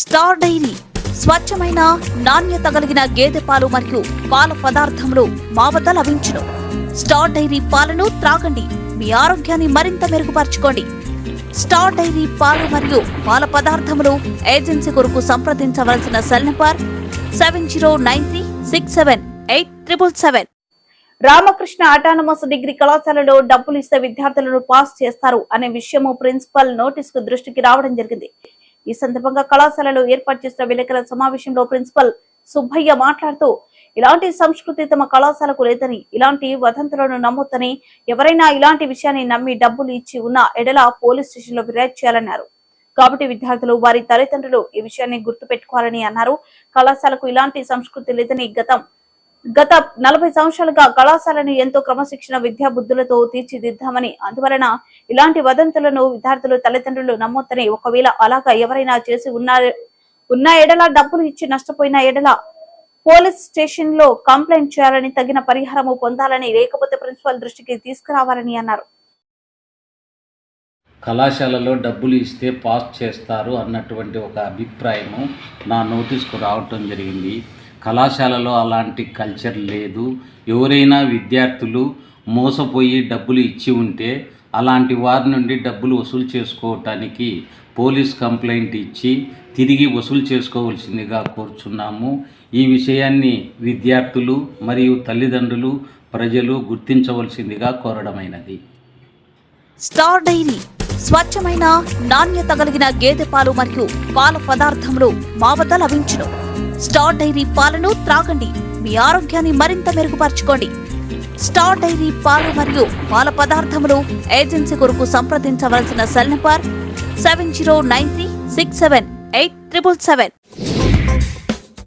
Star dairy స్వచ్ఛమైన నాణ్యత కలిగిన గేదె పాలు మరియు పాల పదార్థములు మా వద్ద లభించును. స్టార్ డైరీ పాలను త్రాగండి. మీ ఆరోగ్యాన్ని మరింత మెరుగుపరచుకోండి. స్టార్ డైరీ పాలు మరియు పాల పదార్థములు ఏజెన్సీ కొరకు సంప్రదించవలసిన cell number seven zero nine three six seven eight triple seven. Ramakrishna autonomous degree కళాశాలలో డబ్బులు ఇస్తే విద్యార్థులను పాస్ చేస్తారు అనే విషయము ప్రిన్సిపల్ నోటీస్కు దృష్టికి రావడం జరిగింది. ఈ సందర్భంగా కళాశాలలో ఏర్పాటు చేసిన విలేకరుల సమావేశంలో ప్రిన్సిపల్ సుబ్బయ్య మాట్లాడుతూ ఇలాంటి సంస్కృతి తమ కళాశాలకు లేదని ఇలాంటి వదంతులను నమ్మొద్దని ఎవరైనా ఇలాంటి విషయాన్ని నమ్మి డబ్బులు ఇచ్చి ఉన్న ఎడల పోలీస్ స్టేషన్లో ఫిర్యాదు చేయాలన్నారు. కాబట్టి విద్యార్థులు వారి తల్లిదండ్రులు ఈ విషయాన్ని గుర్తు పెట్టుకోవాలని అన్నారు. కళాశాలకు ఇలాంటి సంస్కృతి లేదని గతం గత నలభై సంవత్సరాలుగా కళాశాలను ఎంతో క్రమశిక్షణ విద్యా బుద్ధులతో తీర్చిదిద్దామని అందువలన ఇలాంటి వదంతులను విద్యార్థులు తల్లిదండ్రులు నమ్మొద్దని ఒకవేళ అలాగా ఎవరైనా చేసి ఉన్న ఉన్న ఎడల డబ్బులు ఇచ్చి నష్టపోయిన ఎడల పోలీస్ స్టేషన్లో కంప్లైంట్ చేయాలని తగిన పరిహారము పొందాలని లేకపోతే ప్రిన్సిపల్ దృష్టికి తీసుకురావాలని అన్నారు. కళాశాలలో డబ్బులు ఇస్తే పాస్ చేస్తారు అన్నటువంటి ఒక అభిప్రాయము నా నోటీస్కు రావటం జరిగింది. కళాశాలలో అలాంటి కల్చర్ లేదు. ఎవరైనా విద్యార్థులు మోసపోయి డబ్బులు ఇచ్చి ఉంటే అలాంటి వారి నుండి డబ్బులు వసూలు చేసుకోవటానికి పోలీస్ కంప్లైంట్ ఇచ్చి తిరిగి వసూలు చేసుకోవాల్సిందిగా కోరుచున్నాము. ఈ విషయాన్ని విద్యార్థులు మరియు తల్లిదండ్రులు ప్రజలు గుర్తించవలసిందిగా కోరడమైనది. స్టార్ డైరీ స్వచ్ఛమైన నాణ్యత కలిగిన గేదె పాలు మరియు పాల పదార్థములు మా వద్ద లభించును. స్టార్ డైరీ పాలను త్రాగండి. మీ ఆరోగ్యాన్ని మరింత మెరుగుపరచుకోండి. స్టార్ డైరీ పాలు మరియు పాల పదార్థములు ఏజెన్సీ కొరకు సంప్రదించవలసిన cell number seven zero nine three six seven eight triple seven.